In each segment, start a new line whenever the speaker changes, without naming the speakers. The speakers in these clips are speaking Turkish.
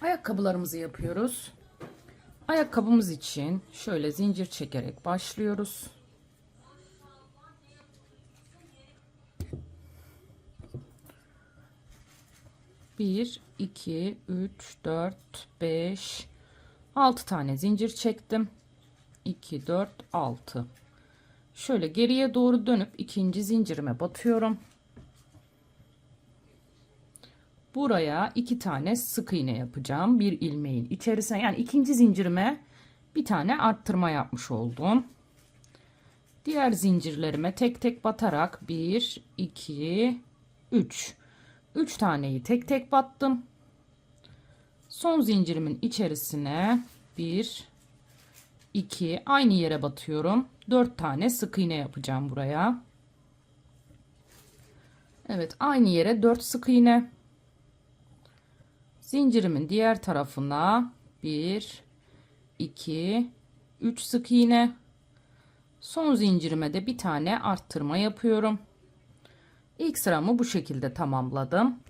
Ayakkabılarımızı yapıyoruz. Ayakkabımız için şöyle zincir çekerek başlıyoruz. Bir, iki, üç, dört, beş, altı tane zincir çektim. 2, 4, 6. Şöyle geriye doğru dönüp ikinci zincirime batıyorum. Buraya iki tane sık iğne yapacağım. Bir ilmeğin içerisine yani ikinci zincirime bir tane arttırma yapmış oldum. Diğer zincirlerime tek tek batarak 1, 2, 3. 3 taneyi tek tek battım. Son zincirimin içerisine 1, 2 aynı yere batıyorum. 4 tane sık iğne yapacağım buraya. Evet aynı yere 4 sık iğne. Zincirimin diğer tarafına 1 2 3 sık iğne. Son zincirime de bir tane arttırma yapıyorum. İlk sıramı bu şekilde tamamladım.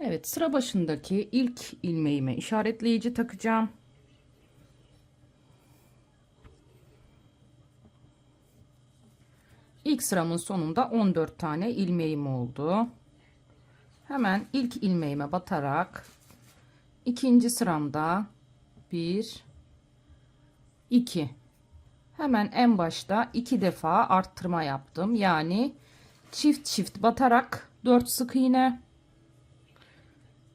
Evet sıra başındaki ilk ilmeğime işaretleyici takacağım. İlk sıramın sonunda 14 tane ilmeğim oldu. Hemen ilk ilmeğime batarak ikinci sıramda 1 2 hemen en başta iki defa arttırma yaptım. Yani çift çift batarak 4 sık iğne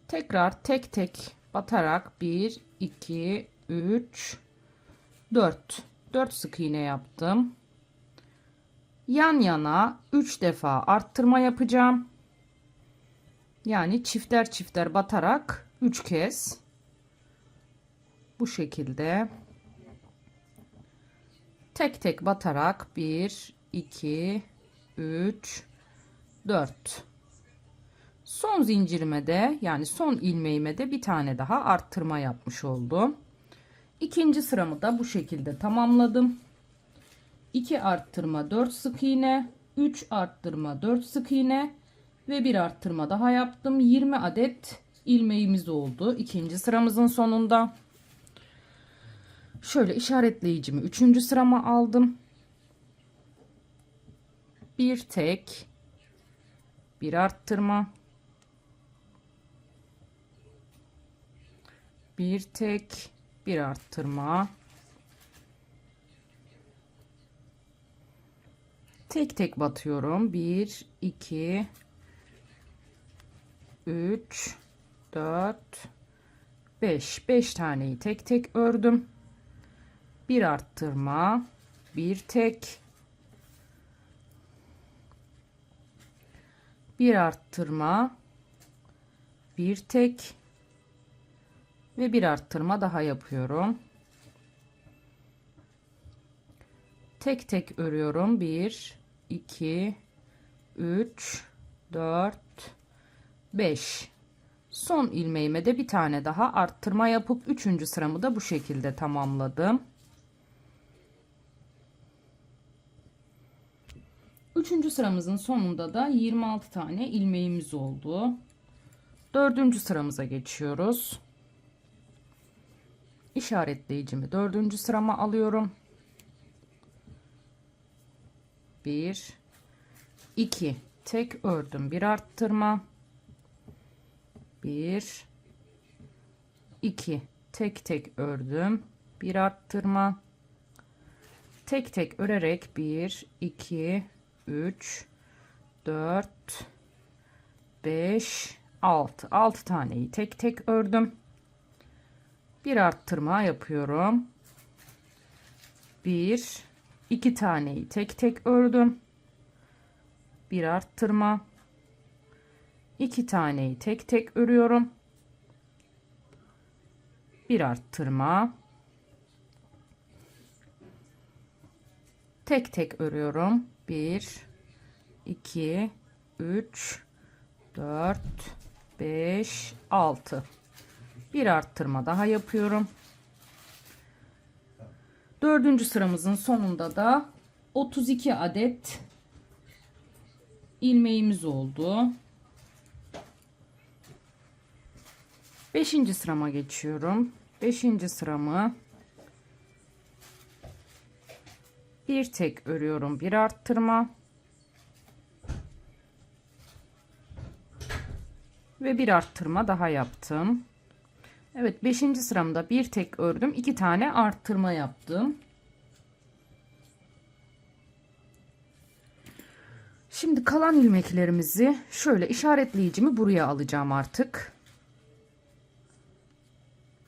tekrar tek tek batarak 1 2 3 4 4 sık iğne yaptım yan yana 3 defa arttırma yapacağım. Yani çifter çifter batarak 3 kez bu şekilde tek tek batarak 1 2 3 4 son zincirime de yani son ilmeğime de bir tane daha arttırma yapmış oldum. İkinci sıramı da bu şekilde tamamladım. 2 arttırma 4 sık iğne 3 arttırma 4 sık iğne ve bir arttırma daha yaptım. 20 adet ilmeğimiz oldu ikinci sıramızın sonunda. Şöyle işaretleyicimi üçüncü sırama aldım. Bir tek bir arttırma. Bir tek bir arttırma. Tek tek batıyorum. 1 2 3 4 5 5 taneyi tek tek ördüm. Bir arttırma bir tek. Bir arttırma bir tek. Ve bir arttırma daha yapıyorum. Tek tek örüyorum. 1 2 3 4 5 son ilmeğime de bir tane daha arttırma yapıp 3. sıramı da bu şekilde tamamladım. 3. sıramızın sonunda da 26 tane ilmeğimiz oldu. 4. sıramıza geçiyoruz. İşaretleyicimi 4. sırama alıyorum. 1 2 tek ördüm bir arttırma 1 2 tek tek ördüm. Bir arttırma. Tek tek örerek 1 2 3 4 5 6 6 taneyi tek tek ördüm. Bir arttırma yapıyorum. 1 2 taneyi tek tek ördüm. Bir arttırma 2 taneyi tek tek örüyorum. Bir arttırma. Tek tek örüyorum. 1 2 3 4 5 6 bir arttırma daha yapıyorum. Dördüncü sıramızın sonunda da 32 adet ilmeğimiz oldu. Beşinci sırama geçiyorum. Beşinci sıramı bir tek örüyorum. Bir arttırma. Ve bir arttırma daha yaptım. Evet 5. sıramda bir tek ördüm. iki tane arttırma yaptım. Şimdi kalan ilmeklerimizi şöyle işaretleyicimi buraya alacağım artık.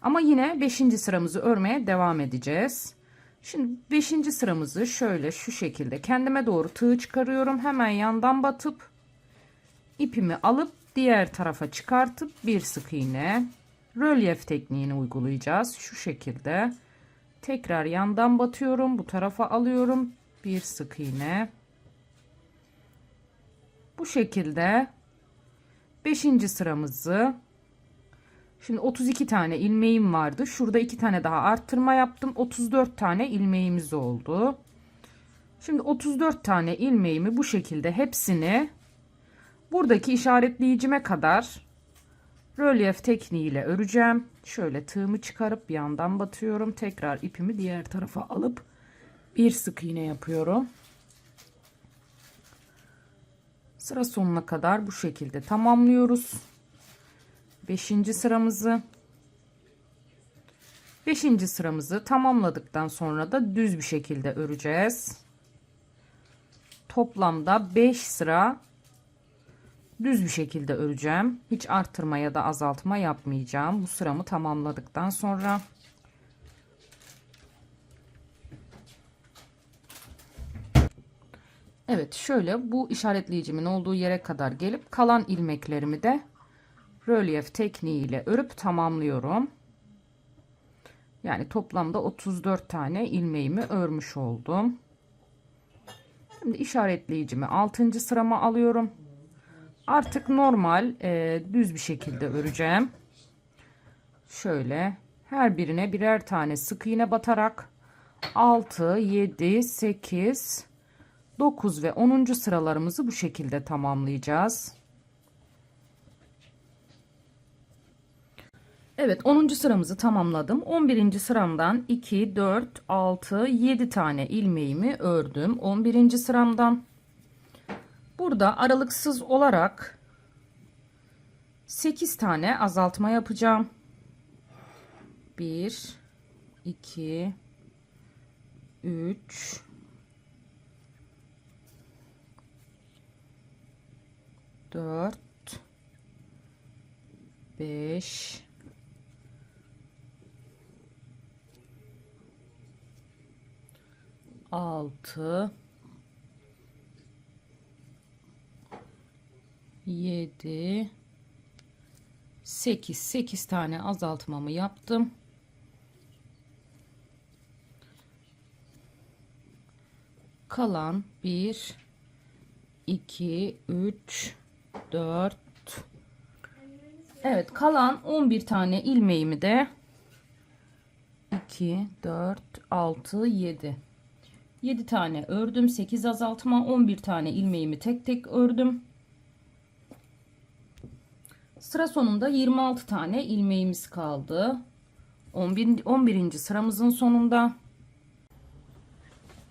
Ama yine 5. sıramızı örmeye devam edeceğiz. Şimdi 5. sıramızı şöyle şu şekilde kendime doğru tığ çıkarıyorum. Hemen yandan batıp ipimi alıp diğer tarafa çıkartıp bir sık iğne rölyef tekniğini uygulayacağız. Şu şekilde tekrar yandan batıyorum. Bu tarafa alıyorum. Bir sık iğne. Bu şekilde 5. sıramızı Şimdi 32 tane ilmeğim vardı. Şurada 2 tane daha arttırma yaptım. 34 tane ilmeğimiz oldu. Şimdi 34 tane ilmeğimi bu şekilde hepsini buradaki işaretleyicime kadar rölyef tekniğiyle öreceğim. Şöyle tığımı çıkarıp yandan batıyorum. Tekrar ipimi diğer tarafa alıp bir sık iğne yapıyorum. Sıra sonuna kadar bu şekilde tamamlıyoruz. 5. sıramızı 5. sıramızı tamamladıktan sonra da düz bir şekilde öreceğiz. Toplamda 5 sıra düz bir şekilde öreceğim. Hiç arttırma ya da azaltma yapmayacağım. Bu sıramı tamamladıktan sonra Evet şöyle bu işaretleyicimin olduğu yere kadar gelip kalan ilmeklerimi de rölyef tekniğiyle örüp tamamlıyorum. Yani toplamda 34 tane ilmeğimi örmüş oldum. Şimdi işaretleyicimi 6. sırama alıyorum. Artık normal e, düz bir şekilde öreceğim. Şöyle her birine birer tane sık iğne batarak 6, 7, 8, 9 ve 10. sıralarımızı bu şekilde tamamlayacağız. Evet 10. sıramızı tamamladım. 11. sıramdan 2, 4, 6, 7 tane ilmeğimi ördüm. 11. sıramdan. Burada aralıksız olarak 8 tane azaltma yapacağım. 1, 2, 3, 4, 5, 6 7 8 8 tane azaltmamı yaptım. Kalan 1 2 3 4 Evet kalan 11 tane ilmeğimi de 2 4 6 7 7 tane ördüm 8 azaltma 11 tane ilmeğimi tek tek ördüm sıra sonunda 26 tane ilmeğimiz kaldı 11. 11. sıramızın sonunda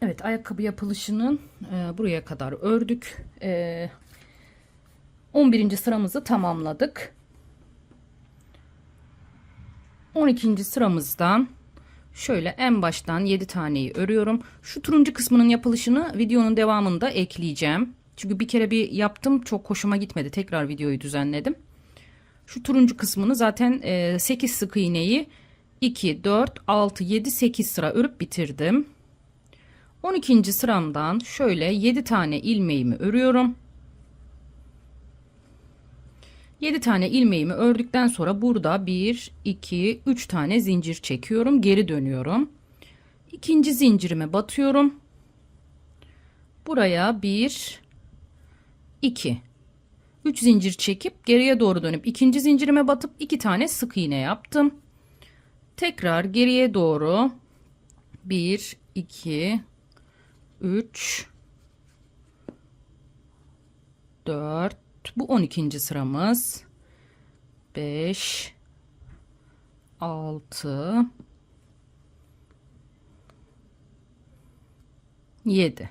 Evet ayakkabı yapılışının e, buraya kadar ördük e, 11. sıramızı tamamladık 12. sıramızdan Şöyle en baştan 7 taneyi örüyorum. Şu turuncu kısmının yapılışını videonun devamında ekleyeceğim. Çünkü bir kere bir yaptım çok hoşuma gitmedi. Tekrar videoyu düzenledim. Şu turuncu kısmını zaten 8 sık iğneyi 2, 4, 6, 7, 8 sıra örüp bitirdim. 12. sıramdan şöyle 7 tane ilmeğimi örüyorum. 7 tane ilmeğimi ördükten sonra burada 1, 2, 3 tane zincir çekiyorum. Geri dönüyorum. İkinci zincirime batıyorum. Buraya 1, 2, 3 zincir çekip geriye doğru dönüp ikinci zincirime batıp 2 tane sık iğne yaptım. Tekrar geriye doğru 1, 2, 3, 4, bu 12. sıramız. 5 6 7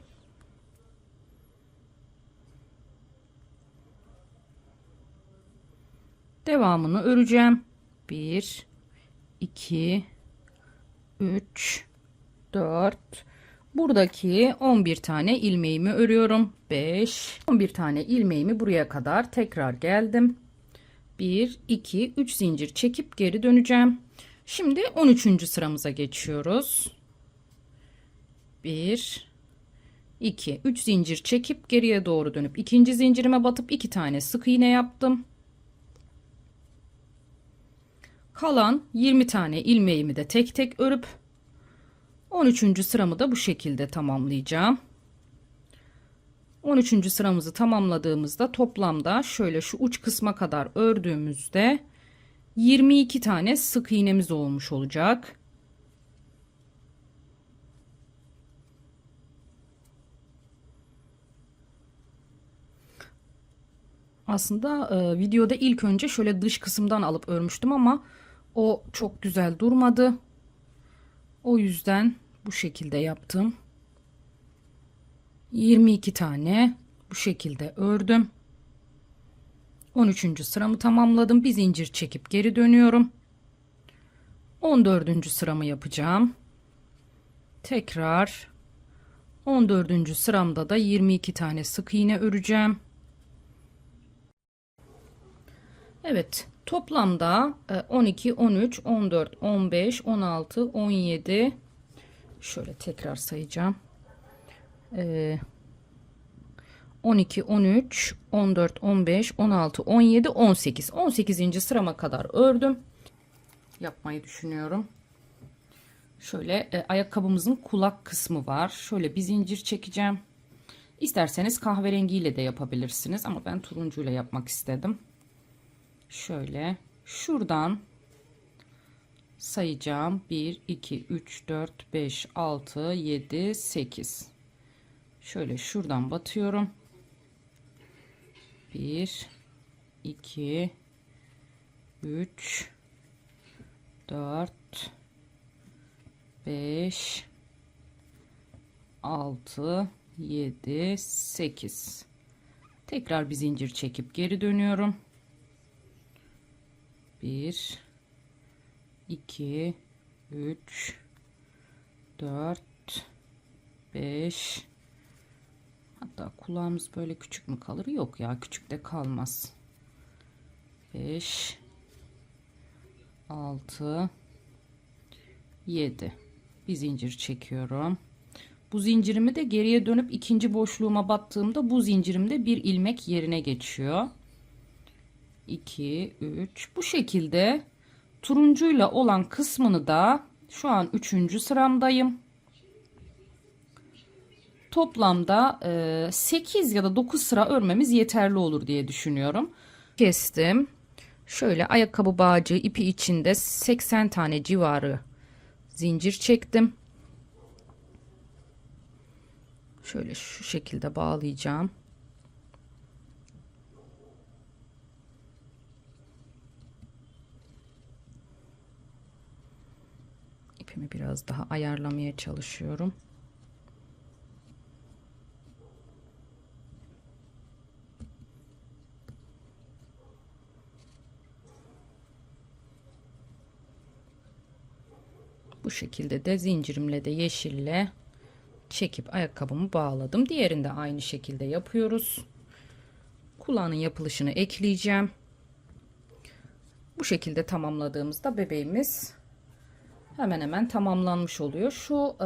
Devamını öreceğim. 1 2 3 4 Buradaki 11 tane ilmeğimi örüyorum. 5 11 tane ilmeğimi buraya kadar tekrar geldim. 1 2 3 zincir çekip geri döneceğim. Şimdi 13. sıramıza geçiyoruz. 1 2 3 zincir çekip geriye doğru dönüp ikinci zincirime batıp 2 tane sık iğne yaptım. Kalan 20 tane ilmeğimi de tek tek örüp 13. sıramı da bu şekilde tamamlayacağım. 13. sıramızı tamamladığımızda toplamda şöyle şu uç kısma kadar ördüğümüzde 22 tane sık iğnemiz olmuş olacak. Aslında e, videoda ilk önce şöyle dış kısımdan alıp örmüştüm ama o çok güzel durmadı. O yüzden bu şekilde yaptım. 22 tane bu şekilde ördüm. 13. sıramı tamamladım. Bir zincir çekip geri dönüyorum. 14. sıramı yapacağım. Tekrar 14. sıramda da 22 tane sık iğne öreceğim. Evet, toplamda e, 12, 13, 14, 15, 16, 17 şöyle tekrar sayacağım. Ee, 12, 13, 14, 15, 16, 17, 18. 18. sırama kadar ördüm. Yapmayı düşünüyorum. Şöyle e, ayakkabımızın kulak kısmı var. Şöyle bir zincir çekeceğim. İsterseniz kahverengiyle de yapabilirsiniz ama ben turuncuyla yapmak istedim. Şöyle şuradan sayacağım. 1 2 3 4 5 6 7 8 şöyle şuradan batıyorum. 1 2 3 4 5 6 7 8 tekrar bir zincir çekip geri dönüyorum 1 2 3 4 5 hatta kulağımız böyle küçük mü kalır? Yok ya küçük de kalmaz. 5 6 7 bir zincir çekiyorum. Bu zincirimi de geriye dönüp ikinci boşluğuma battığımda bu zincirimde bir ilmek yerine geçiyor 2 3 bu şekilde turuncuyla olan kısmını da şu an 3. sıramdayım. Toplamda e, 8 ya da 9 sıra örmemiz yeterli olur diye düşünüyorum. Kestim. Şöyle ayakkabı bağcığı ipi içinde 80 tane civarı zincir çektim. Şöyle şu şekilde bağlayacağım. İpimi biraz daha ayarlamaya çalışıyorum. Bu şekilde de zincirimle de yeşille çekip ayakkabımı bağladım. Diğerini de aynı şekilde yapıyoruz. Kulağının yapılışını ekleyeceğim. Bu şekilde tamamladığımızda bebeğimiz hemen hemen tamamlanmış oluyor. Şu e,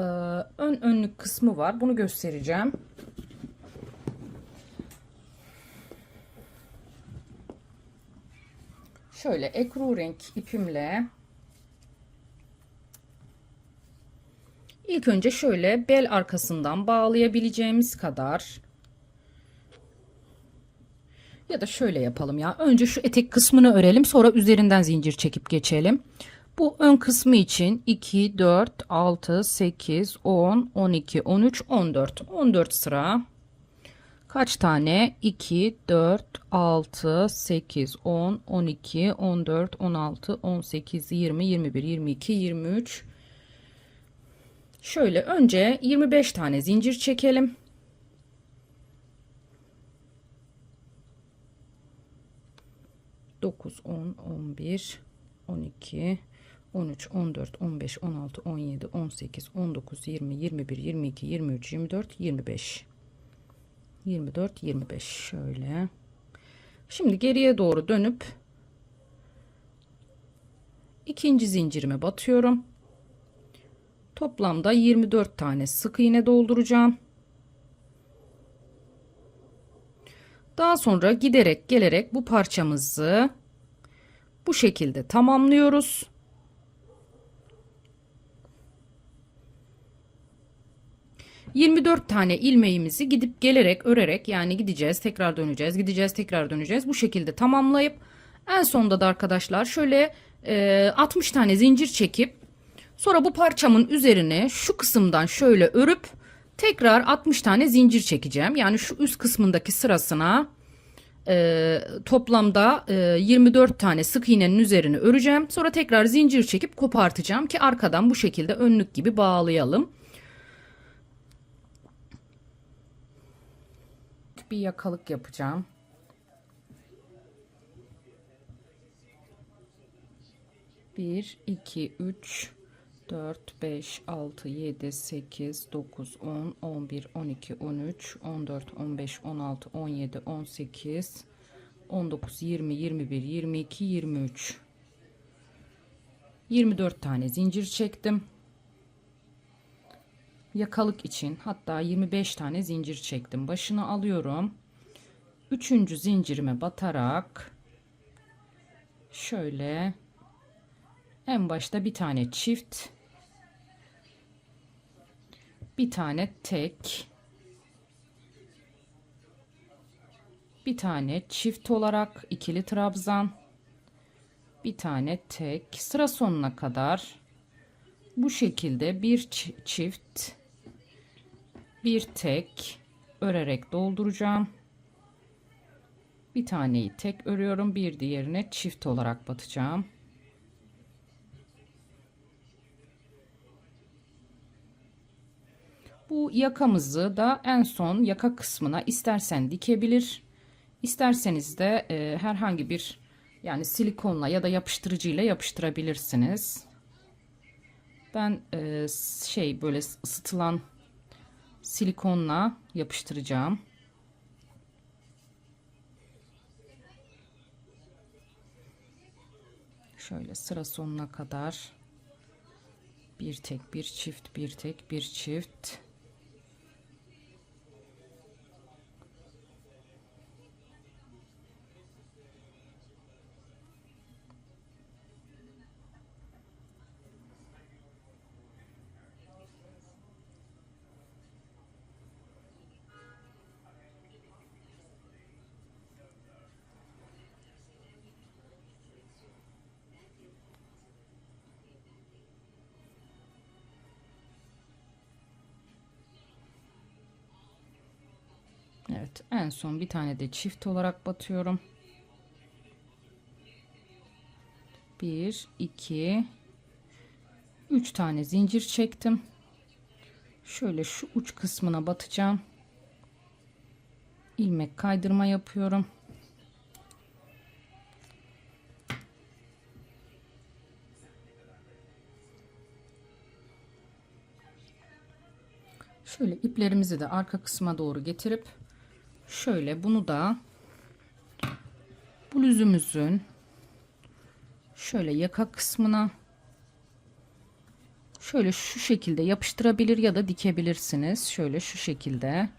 ön önlük kısmı var. Bunu göstereceğim. Şöyle ekru renk ipimle ilk önce şöyle bel arkasından bağlayabileceğimiz kadar ya da şöyle yapalım ya. Önce şu etek kısmını örelim. Sonra üzerinden zincir çekip geçelim. Bu ön kısmı için 2, 4, 6, 8, 10, 12, 13, 14. 14 sıra. Kaç tane? 2, 4, 6, 8, 10, 12, 14, 16, 18, 20, 21, 22, 23. Şöyle önce 25 tane zincir çekelim. Dokuz, on, on bir, on iki, on üç, on dört, on beş, on altı, on yedi, on sekiz, on dokuz, yirmi, yirmi bir, yirmi iki, yirmi üç, yirmi dört, yirmi beş. 24 25 şöyle. Şimdi geriye doğru dönüp ikinci zincirime batıyorum. Toplamda 24 tane sık iğne dolduracağım. Daha sonra giderek gelerek bu parçamızı bu şekilde tamamlıyoruz. ...24 tane ilmeğimizi gidip gelerek örerek yani gideceğiz tekrar döneceğiz gideceğiz tekrar döneceğiz. Bu şekilde tamamlayıp en sonda da arkadaşlar şöyle e, 60 tane zincir çekip sonra bu parçamın üzerine şu kısımdan şöyle örüp tekrar 60 tane zincir çekeceğim. Yani şu üst kısmındaki sırasına e, toplamda e, 24 tane sık iğnenin üzerine öreceğim. Sonra tekrar zincir çekip kopartacağım ki arkadan bu şekilde önlük gibi bağlayalım. Bir yakalık yapacağım. Bir, iki, üç, dört, beş, altı, yedi, sekiz, dokuz, on, on bir, on iki, on üç, on dört, on beş, on altı, on yedi, on sekiz, on dokuz, yirmi, yirmi bir, yirmi iki, yirmi üç. 24 tane zincir çektim. Yakalık için hatta 25 tane zincir çektim. Başını alıyorum. Üçüncü zincirime batarak şöyle en başta bir tane çift bir tane tek bir tane çift olarak ikili trabzan bir tane tek sıra sonuna kadar bu şekilde bir çift bir tek örerek dolduracağım. Bir taneyi tek örüyorum. Bir diğerine çift olarak batacağım. Bu yakamızı da en son yaka kısmına istersen dikebilir. İsterseniz de e, herhangi bir yani silikonla ya da yapıştırıcıyla yapıştırabilirsiniz. Ben e, şey böyle ısıtılan silikonla yapıştıracağım. Şöyle sıra sonuna kadar bir tek bir çift bir tek bir çift Evet en son bir tane de çift olarak batıyorum. 1 2 3 tane zincir çektim. Şöyle şu uç kısmına batacağım. ilmek kaydırma yapıyorum. Şöyle iplerimizi de arka kısma doğru getirip şöyle bunu da bluzumuzun şöyle yaka kısmına şöyle şu şekilde yapıştırabilir ya da dikebilirsiniz. Şöyle şu şekilde